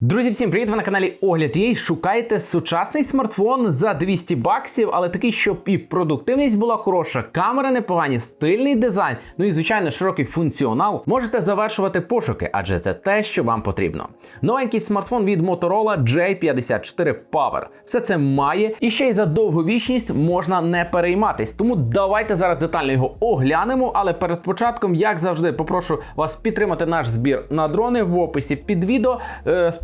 Друзі, всім привіт! Ви на каналі Огляд Є. Шукаєте сучасний смартфон за 200 баксів, але такий, щоб і продуктивність була хороша, камери непогані, стильний дизайн, ну і звичайно широкий функціонал. Можете завершувати пошуки, адже це те, що вам потрібно. Новенький смартфон від Motorola J54 Power. Все це має, і ще й за довговічність можна не перейматись. Тому давайте зараз детально його оглянемо. Але перед початком, як завжди, попрошу вас підтримати наш збір на дрони в описі під відео. Е,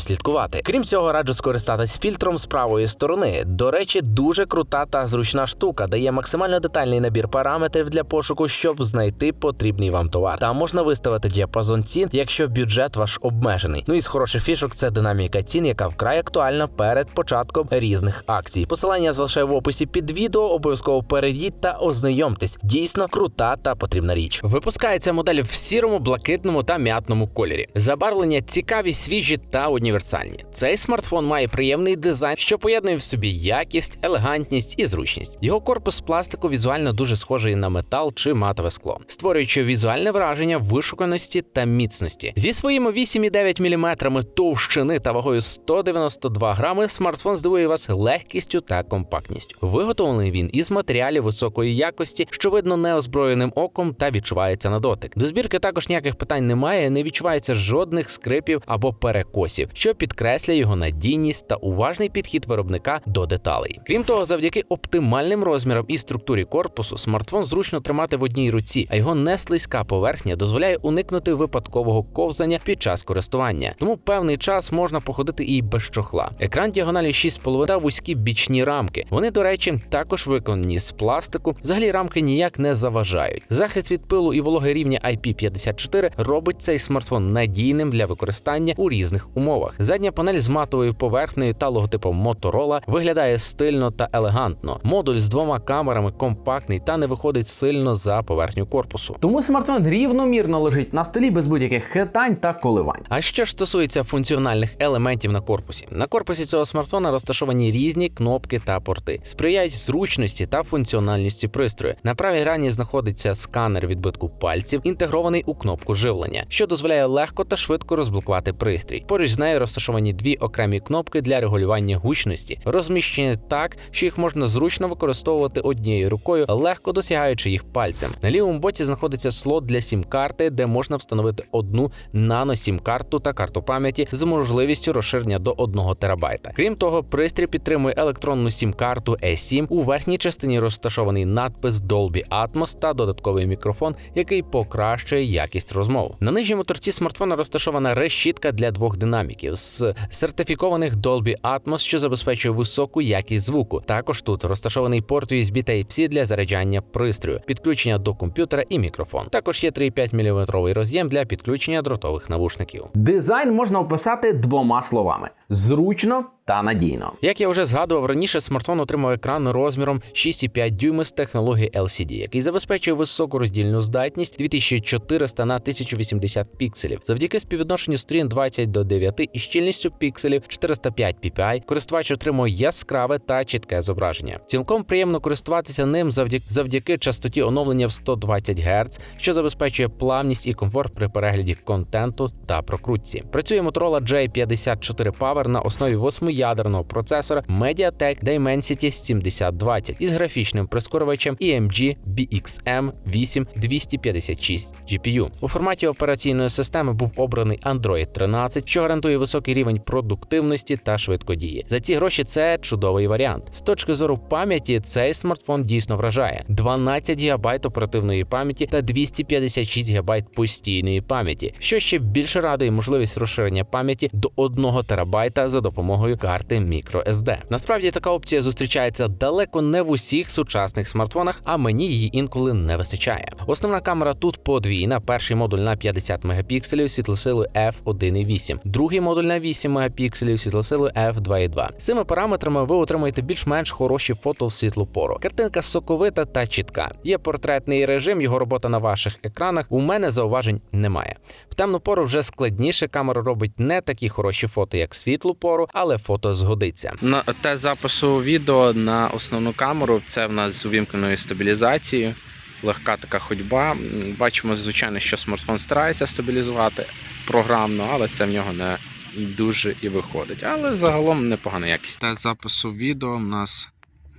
слідкувати. Крім цього, раджу скористатись фільтром з правої сторони. До речі, дуже крута та зручна штука, дає максимально детальний набір параметрів для пошуку, щоб знайти потрібний вам товар. Там можна виставити діапазон цін, якщо бюджет ваш обмежений. Ну і з хороших фішок це динаміка цін, яка вкрай актуальна перед початком різних акцій. Посилання залишаю в описі під відео. Обов'язково перейдіть та ознайомтесь. Дійсно крута та потрібна річ. Випускається модель в сірому, блакитному та м'ятному кольорі. Забарвлення цікаві, свіжі та універсальні. Цей смартфон має приємний дизайн, що поєднує в собі якість, елегантність і зручність. Його корпус пластику візуально дуже схожий на метал чи матове скло, створюючи візуальне враження вишуканості та міцності. Зі своїми 8,9 мм товщини та вагою 192 грами, смартфон здивує вас легкістю та компактністю. Виготовлений він із матеріалів високої якості, що видно неозброєним оком та відчувається на дотик. До збірки також ніяких питань немає, не відчувається жодних скрипів або перекосів, що підкреслює його надійність та уважний підхід виробника до деталей. Крім того, завдяки оптимальним розмірам і структурі корпусу, смартфон зручно тримати в одній руці, а його неслизька поверхня дозволяє уникнути випадкового ковзання під час користування. Тому певний час можна походити і без чохла. Екран діагоналі 6,5 та вузькі бічні рамки. Вони, до речі, також виконані з пластику. Взагалі рамки ніяк не заважають. Захист від пилу і вологи рівня IP54 робить цей смартфон надійним для використання у різних умовах. Задня панель з матовою поверхнею та логотипом Motorola виглядає стильно та елегантно. Модуль з двома камерами компактний та не виходить сильно за поверхню корпусу. тому смартфон рівномірно лежить на столі без будь-яких хитань та коливань. А що ж стосується функціональних елементів на корпусі, на корпусі цього смартфона розташовані різні кнопки та порти, сприяють зручності та функціональності пристрою. На правій грані знаходиться сканер відбитку пальців, інтегрований у кнопку живлення, що дозволяє легко та швидко розблокувати пристрій. Поруч з нею розташовані дві окремі кнопки для регулювання гучності, розміщені так, що їх можна зручно використовувати однією рукою, легко досягаючи їх пальцем. На лівому боці знаходиться слот для сім-карти, де можна встановити одну нано-сім-карту та карту пам'яті з можливістю розширення до 1 терабайта. Крім того, пристрій підтримує електронну сім-карту E7. У верхній частині розташований надпис Dolby Atmos та додатковий мікрофон, який покращує якість розмов. На нижньому торці смартфона розташована решітка для двох динаміків з сертифікованих Dolby Atmos, що забезпечує високу якість звуку. Також тут розташований порт USB Type-C для заряджання пристрою, підключення до комп'ютера і мікрофон. Також є 3,5 мм роз'єм для підключення дротових навушників. Дизайн можна описати двома словами: зручно та надійно. Як я вже згадував раніше, смартфон отримав екран розміром 6,5 дюйми з технології LCD, який забезпечує високу роздільну здатність 2400 на 1080 пікселів. Завдяки співвідношенню сторін 20 до 9 і щільністю пікселів 405 ppi, користувач отримує яскраве та чітке зображення. Цілком приємно користуватися ним завдяки завдяки частоті оновлення в 120 Гц, що забезпечує плавність і комфорт при перегляді контенту та прокрутці. Працює Motorola J54 Power на основі 8-ядерного процесора MediaTek Dimensity 7020 із графічним прискорювачем EMG BXM 8256 GPU. У форматі операційної системи був обраний Android 13, що гарантує високий рівень продуктивності та швидкодії. За ці гроші це чудовий варіант. З точки зору пам'яті, цей смартфон дійсно вражає: 12 ГБ оперативної пам'яті та 256 ГБ постійної пам'яті, що ще більше радує можливість розширення пам'яті до 1 ТБ терабайта за допомогою карти microSD. Насправді така опція зустрічається далеко не в усіх сучасних смартфонах, а мені її інколи не вистачає. Основна камера тут подвійна. Перший модуль на 50 мегапікселів світлосилою f1.8, другий модуль на 8 мегапікселів світлосилою f2.2. З цими параметрами ви отримаєте більш-менш хороші фото в світлу пору. Картинка соковита та чітка. Є портретний режим, його робота на ваших екранах. У мене зауважень немає. В темну пору вже складніше. Камера робить не такі хороші фото, як в світлу пору, але фото згодиться. На тест запису відео на основну камеру це в нас з увімкненою стабілізацією. Легка така ходьба. Бачимо, звичайно, що смартфон старається стабілізувати програмно, але це в нього не дуже і виходить. Але загалом непогана якість. Тест запису відео у нас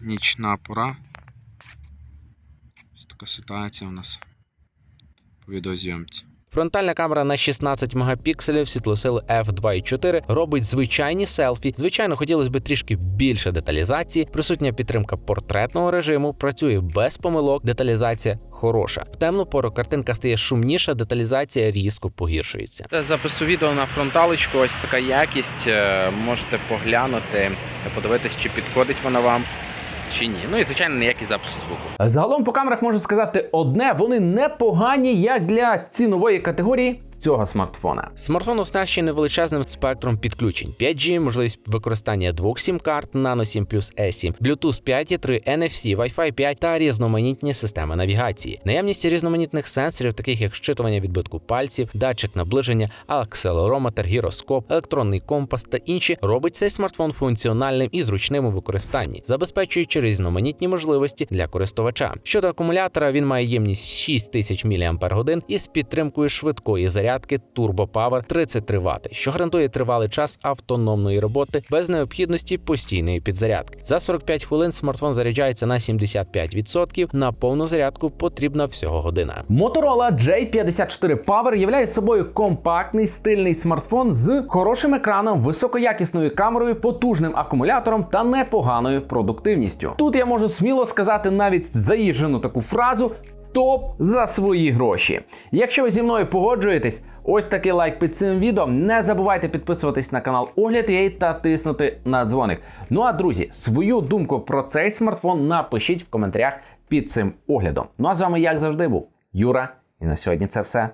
нічна пора. Ось така ситуація у нас по відеозйомці. Фронтальна камера на 16 мегапікселів світлосили f2.4 робить звичайні селфі. Звичайно, хотілося б трішки більше деталізації. Присутня підтримка портретного режиму, працює без помилок. Деталізація хороша. В темну пору картинка стає шумніша, деталізація різко погіршується. Те запису відео на фронталочку, ось така якість. Е, Можете поглянути та подивитись, чи підходить вона вам. Чи ні, ну і звичайно ніякий запис звуку. Загалом по камерах можу сказати одне: вони непогані як для цінової категорії цього смартфона. Смартфон оснащений величезним спектром підключень: 5G, можливість використання двох сім-карт Nano 7 плюс E7, Bluetooth 5.3, NFC, Wi-Fi 5 та різноманітні системи навігації. Наявність різноманітних сенсорів, таких як щитування відбитку пальців, датчик наближення, акселерометр, гіроскоп, електронний компас та інші, робить цей смартфон функціональним і зручним у використанні, забезпечуючи різноманітні можливості для користувача. Щодо акумулятора, він має ємність 6000 мАч із підтримкою швидкої зарядки Turbo Power 33 Вт, що гарантує тривалий час автономної роботи без необхідності постійної підзарядки. За 45 хвилин смартфон заряджається на 75%, На повну зарядку потрібна всього година. Motorola J54 Power являє собою компактний стильний смартфон з хорошим екраном, високоякісною камерою, потужним акумулятором та непоганою продуктивністю. Тут я можу сміло сказати навіть заїжджену таку фразу. Топ за свої гроші. Якщо ви зі мною погоджуєтесь, ось такий лайк під цим відео. Не забувайте підписуватись на канал Огляд Єй та тиснути на дзвоник. Ну а друзі, свою думку про цей смартфон напишіть в коментарях під цим оглядом. Ну а з вами, як завжди, був Юра. І на сьогодні це все.